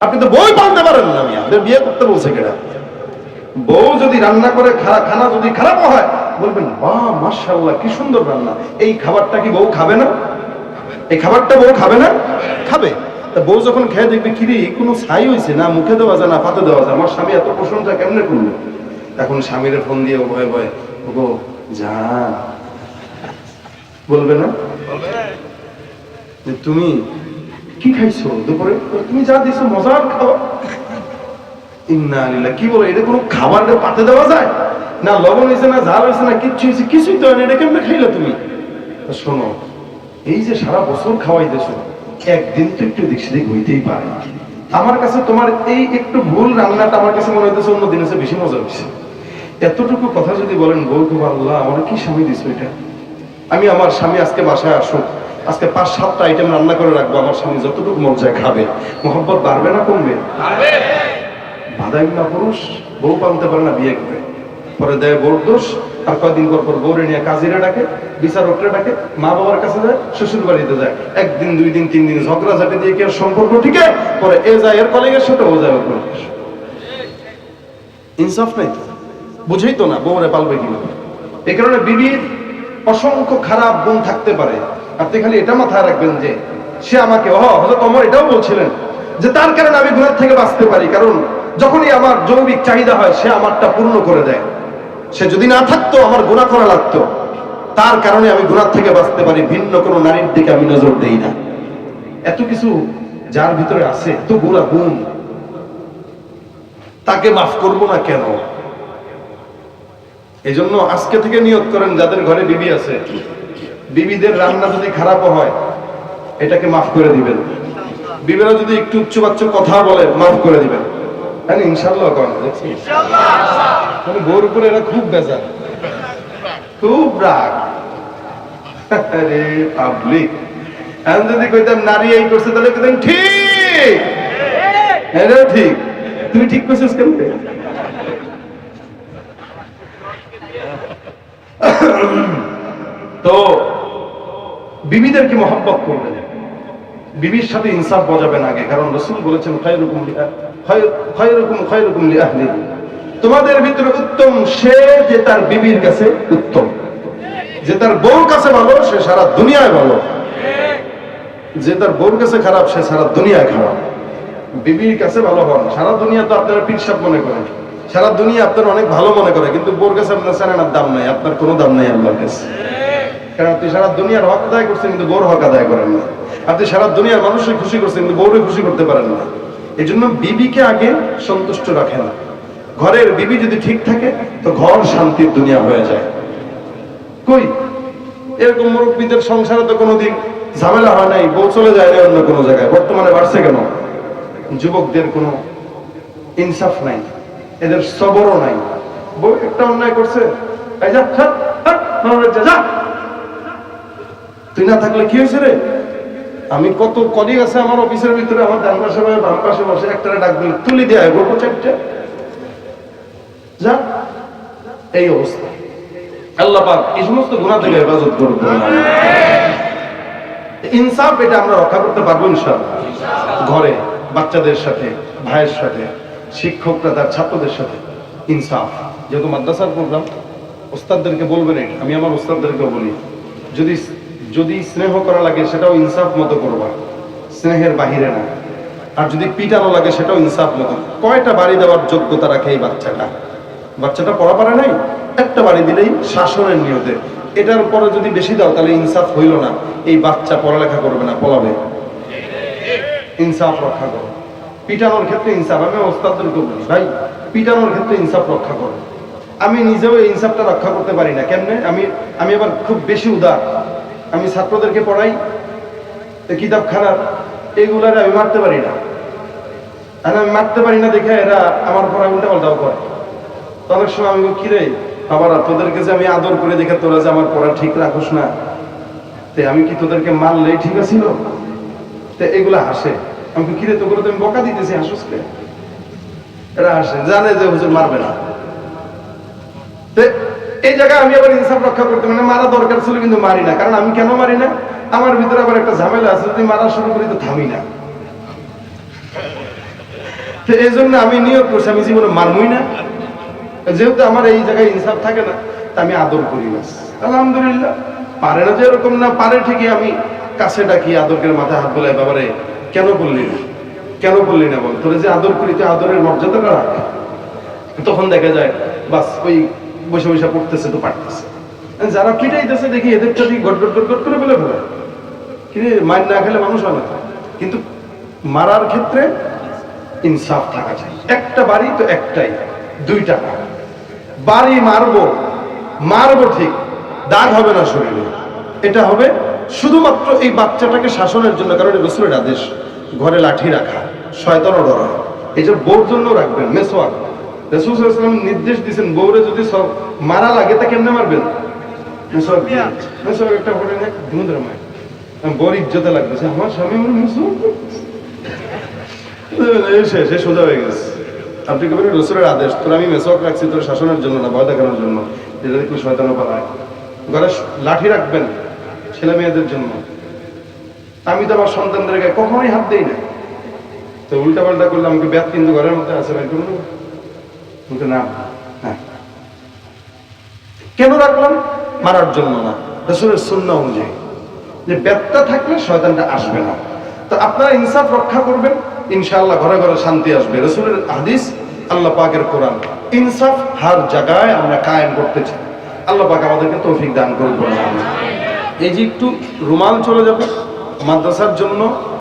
আপনি তো বই পালতে পারেন না আমি আমাদের বিয়ে করতে বলছে কেনা বউ যদি রান্না করে খারাপ খানা যদি খারাপ হয় বলবেন বাহ মাশাআল্লাহ কি সুন্দর রান্না। এই খাবারটা কি বউ খাবে না? এই খাবারটা বউ খাবে না? খাবে। তা বউ যখন খেয়ে দেখবে কি রে কোনো ছাই হয়েছে না? মুখে দেওয়া যায় না পাতে দেওয়া যায় আমার স্বামী এত প্রশংসা কেমনে করল? এখন স্বামীর ফোন দিয়ে ভয়ে ভয়ে গো যা। বলবে না? তুমি কি খাইছো দুপুরে? তুমি যা দিছো মজার খাবার ইন্না কি বলো, এটা কোনো খাবারের পাতে দেওয়া যায়? না লবণ হয়েছে না ঝাল হয়েছে না কিচ্ছু হয়েছে কিছুই তো এটা কেমনে খাইলে তুমি? শোনো, এই যে সারা বছর খাওয়াই খাওয়াইতেছো, একদিন তো একটু দিক সেদিক হইতেই পারে। আমার কাছে তোমার এই একটু ভুল রান্নাটা আমার কাছে মনে হইতেছে, অন্য দিনে বেশি মজা হচ্ছে এতটুকু কথা যদি বলেন, বউ আল্লাহ, আমার কি স্বামী দিছো এটা? আমি আমার স্বামী আজকে বাসায় আসুক। আজকে পাঁচ, সাতটা আইটেম রান্না করে রাখব, আমার স্বামী যতটুকু মন চায় খাবে। মোহাম্মত বাড়বে না কমবে? বাধাই পুরুষ, বউ পালতে পারে না বিয়ে করে। পরে দেয় বোর দোষ, আর কয়দিন পর পর বউরে নিয়ে কাজিরা ডাকে, বিচারকরে ডাকে, মা বাবার কাছে যায়, শ্বশুর বাড়িতে যায়। একদিন, দুই দিন, তিন দিন ঝগড়া ঝাঁটি দিয়ে কি আর সম্পর্ক ঠিকে পরে এ যায় এর কলিগের সাথে ও যায় ইনসাফ নাই তো? বুঝেই তো না বউরে পালবে কীভাবে। এই কারণে বিবির অসংখ্য খারাপ গুণ থাকতে পারে। আপনি খালি এটা মাথায় রাখবেন যে সে আমাকে হ হজরত অমর এটাও বলছিলেন যে তার কারণে আমি গুণার থেকে বাঁচতে পারি, কারণ যখনই আমার জৈবিক চাহিদা হয়, সে আমারটা পূর্ণ করে দেয়। সে যদি না থাকতো, আমার গুণা করা লাগতো। তার কারণে আমি গুণার থেকে বাঁচতে পারি, ভিন্ন কোনো নারীর দিকে আমি নজর দেই না। এত কিছু যার ভিতরে আছে এত গুণা গুণ তাকে মাফ করব না কেন? এই জন্য আজকে থেকে নিয়োগ করেন, যাদের ঘরে বিবি আছে বিবিদের রান্না যদি খারাপও হয়, এটাকে মাফ করে দিবেন। বিবিরা যদি একটু উচ্চ বাচ্চ কথা বলে, মাফ করে দিবেন। হ্যাঁ ইনশাল্লাহ মানে বউর উপরে এরা খুব বেজার। খুব রাগ। আরে পাবলিক। আমি যদি কইতাম নারী এই করছে, তাহলে কইতাম ঠিক। হ্যাঁ ঠিক। তুই ঠিক করছিস কেন তো বিবিদেরকে মহব্বত করবেন বিবির সাথে ইনসাফ বজাবেন আগে, কারণ রসুল বলেছেন। তোমাদের ভিতরে উত্তম সে যে তার বিবির কাছে উত্তম। যে তার বউর কাছে ভালো, সে সারা দুনিয়ায় ভালো। যে তার বউর কাছে খারাপ, সে সারা দুনিয়ায় খারাপ। বিবির কাছে ভালো হন। সারা দুনিয়া তো আপনারা পিরসাব মনে করেন। সারা দুনিয়া আপনার অনেক ভালো মনে করে কিন্তু বোর কাছে আপনার স্যারেনার দাম নাই, আপনার কোনো দাম নাই আল্লাহর কাছে। কারণ আপনি সারা দুনিয়ার হক আদায় করছেন, কিন্তু বোর হক আদায় করেন না। আপনি সারা দুনিয়ার মানুষকে খুশি করছেন, কিন্তু বউরে খুশি করতে পারেন না। এই জন্য বিবিকে আগে সন্তুষ্ট রাখেন। ঘরের বিবি যদি ঠিক থাকে, তো ঘর শান্তির দুনিয়া হয়ে যায়। কই? এরকম মুরব্বীদের সংসারে তো কোনোদিন ঝামেলা হয় নাই, বউ চলে যায় না অন্য কোনো জায়গায়। বর্তমানে বাড়ছে কেন? যুবকদের কোনো ইনসাফ নাই, এদের সবরও নাই। বউ একটা অন্যায় করছে। তুই না থাকলে কি হয়েছে রে? আমি কত কলিগ আছে আমার অফিসের ভিতরে, আমার ডান পাশে বসে, বাম পাশে বসে একটা ডাক দিল, তুলি দেয় গল্প চারটে। যা, এই অবস্থা। আল্লাহ পাক এই সমস্ত গুণা থেকে হেফাজত ইনসাফ এটা আমরা রক্ষা করতে পারব ইনশাআল্লাহ। ঘরে, বাচ্চাদের সাথে, ভাইয়ের সাথে, শিক্ষকরা, তার ছাত্রদের সাথে ইনসাফ। যেহেতু মাদ্রাসার প্রোগ্রাম ওস্তাদদেরকে বলবেন আমি আমার ওস্তাদদেরকেও বলি, যদি যদি স্নেহ করা লাগে, সেটাও ইনসাফ মতো করবা। স্নেহের বাহিরে না। আর যদি পিটানো লাগে, সেটাও ইনসাফ মতো। কয়টা বাড়ি দেওয়ার যোগ্যতা রাখে এই বাচ্চাটা? বাচ্চাটা পড়া পারে নাই? একটা বাড়ি দিলেই শাসনের নিয়তে। এটার পরে যদি বেশি দাও, তাহলে ইনসাফ হইল না। এই বাচ্চা পড়ালেখা করবে না পলাবে ইনসাফ রক্ষা করো। পিটানোর ক্ষেত্রে ইনসাফ। আমি ওস্তাদদেরকে বলি, ভাই, পিটানোর ক্ষেত্রে ইনসাফ রক্ষা করো। আমি নিজেও এই ইনসাফটা রক্ষা করতে পারি না। কেমনে? আমি আমি আবার খুব বেশি উদার। আমি ছাত্রদেরকে পড়াই এ কিতাবখানার এইগুলার আমি মারতে পারি না। আর আমি মারতে পারি না দেখে এরা আমার পড়া উল্টা পাল্টাও করে অনেক সময় আমি বলি, কি বাবারা তোদেরকে যে আমি আদর করে দেখে তোরা যে আমার পড়া ঠিক রাখোস না? তে আমি কি তোদেরকে মারলেই ঠিক আছিল? তে এগুলা হাসে। আমি বলি, কি রে তোগুলো তুমি বকা দিতেছি হাসুস কে? এরা হাসে জানে যে হুজুর মারবে না। তে এই জায়গায় আমি আবার ইনসাফ রক্ষা করতে মানে মারা দরকার ছিল কিন্তু মারি না। কারণ আমি কেন মারি না? আমার ভিতরে আবার একটা ঝামেলা আছে, যদি মারা শুরু করি তো থামি না। তো এই জন্য আমি নিয়োগ করছি, আমি জীবনে মানবই না। যেহেতু আমার এই জায়গায় ইনসাফ থাকে না, তা আমি আদর করি বাস আলহামদুলিল্লাহ, পারে না যে এরকম না, পারে ঠিকই আমি কাছে ডাকি, আদরকের মাথায় হাত বলে বাবারে, কেন বললি না? কেন বললি না বল? তোরে যে আদর করি, তুই আদরের মর্যাদাটা রাখ তখন দেখা যায়, বাস, ওই বসে বসে পড়তেছে তো পারতেছে। যারা পিটাইতেছে দেখি এদের তো গট গট করে বলে ফেলে। কিন্তু মার না খেলে মানুষ হয় না কিন্তু মারার ক্ষেত্রে ইনসাফ থাকা চাই। একটা বাড়ি তো একটাই, দুইটা বাড়ি। মারবো মারবো ঠিক, দাগ হবে না শরীরে। এটা হবে শুধুমাত্র এই বাচ্চাটাকে শাসনের জন্য, কারণ রসুলের আদেশ, ঘরে লাঠি রাখা, শয়তানও ডরা এই যে বউর জন্য রাখবেন, মেসোয়াক। নির্দেশ দিয়েছেন বউরে যদি সব মারা লাগে তা কেমনে মারবেন? দিয়ে। মেসোয়াক একটা করে মায় ইজ্জতে লাগতেছে আমার স্বামী সোজা হয়ে গেছে। আপনি রসুলের আদেশ তোর আমি মেসওয়াক রাখছি তোর শাসনের জন্য না ভয় দেখানোর জন্য। যেটা দেখলে শয়তানো পালায়। ঘরে লাঠি রাখবেন ছেলে মেয়েদের জন্য। আমি তো আমার সন্তানদের গায়ে কখনোই হাত দেই না তো উল্টা পাল্টা করলে আমাকে ব্যাত কিন্তু ঘরের মধ্যে আছে ভাই করব হ্যাঁ। কেন রাখলাম? মারার জন্য না। রসুলের শূন্য অনুযায়ী। যে ব্যথা থাকলে শয়তানটা আসবে না। তো আপনারা ইনসাফ রক্ষা করবেন, ইনশাআল্লাহ ঘরে ঘরে শান্তি আসবে। রসুলের হাদিস, আল্লাহ পাকের কোরআন। ইনসাফ হার জায়গায় আমরা কায়েম করতে চাই। আল্লাহ পাক আমাদেরকে তৌফিক দান করুন। এই যে একটু রুমাল চলে যাবে, মাদ্রাসার জন্য